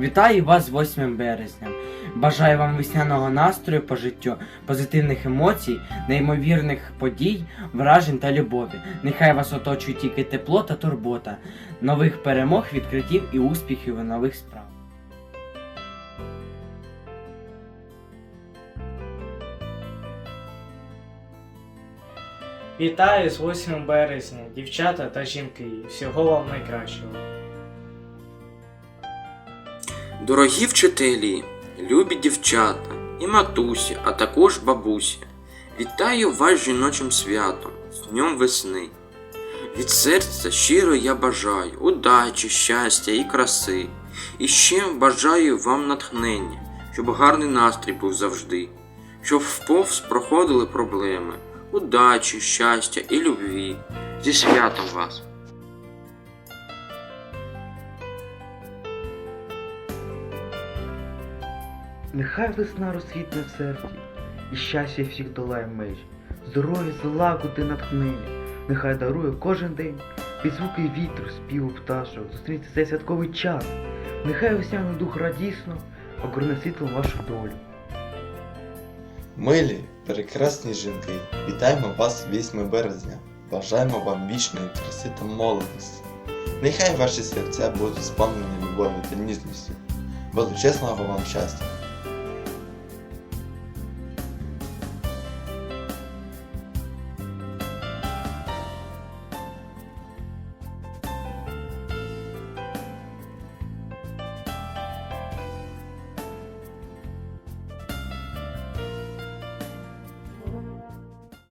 Вітаю вас з 8 березня. Бажаю вам весняного настрою по життю, позитивних емоцій, неймовірних подій, вражень та любові. Нехай вас оточує тільки тепло та турбота, нових перемог, відкриттів і успіхів у нових справах. Вітаю з 8 березня, дівчата та жінки. Всього вам найкращого. Дорогі вчителі, любі дівчата і матусі, а також бабусі, вітаю вас жіночим святом, з Днем весни. Від серця щиро я бажаю удачі, щастя і краси. І ще бажаю вам натхнення, щоб гарний настрій був завжди, щоб вповз проходили проблеми, удачі, щастя і любві. Зі святом вас! Нехай весна розсвітне в серці, і щастя всіх долає межі, здоров'я, злагоди, натхнення, нехай дарує кожен день під звуки вітру, співу пташок, зустрінеться цей святковий час. Нехай весняний дух радісно огорне світлом вашу долю. Милі, прекрасні жінки, вітаємо вас 8 березня. Бажаємо вам вічної краси та молодості. Нехай ваші серця будуть сповнені любов'ю та ніжністю. Величезного вам щастя!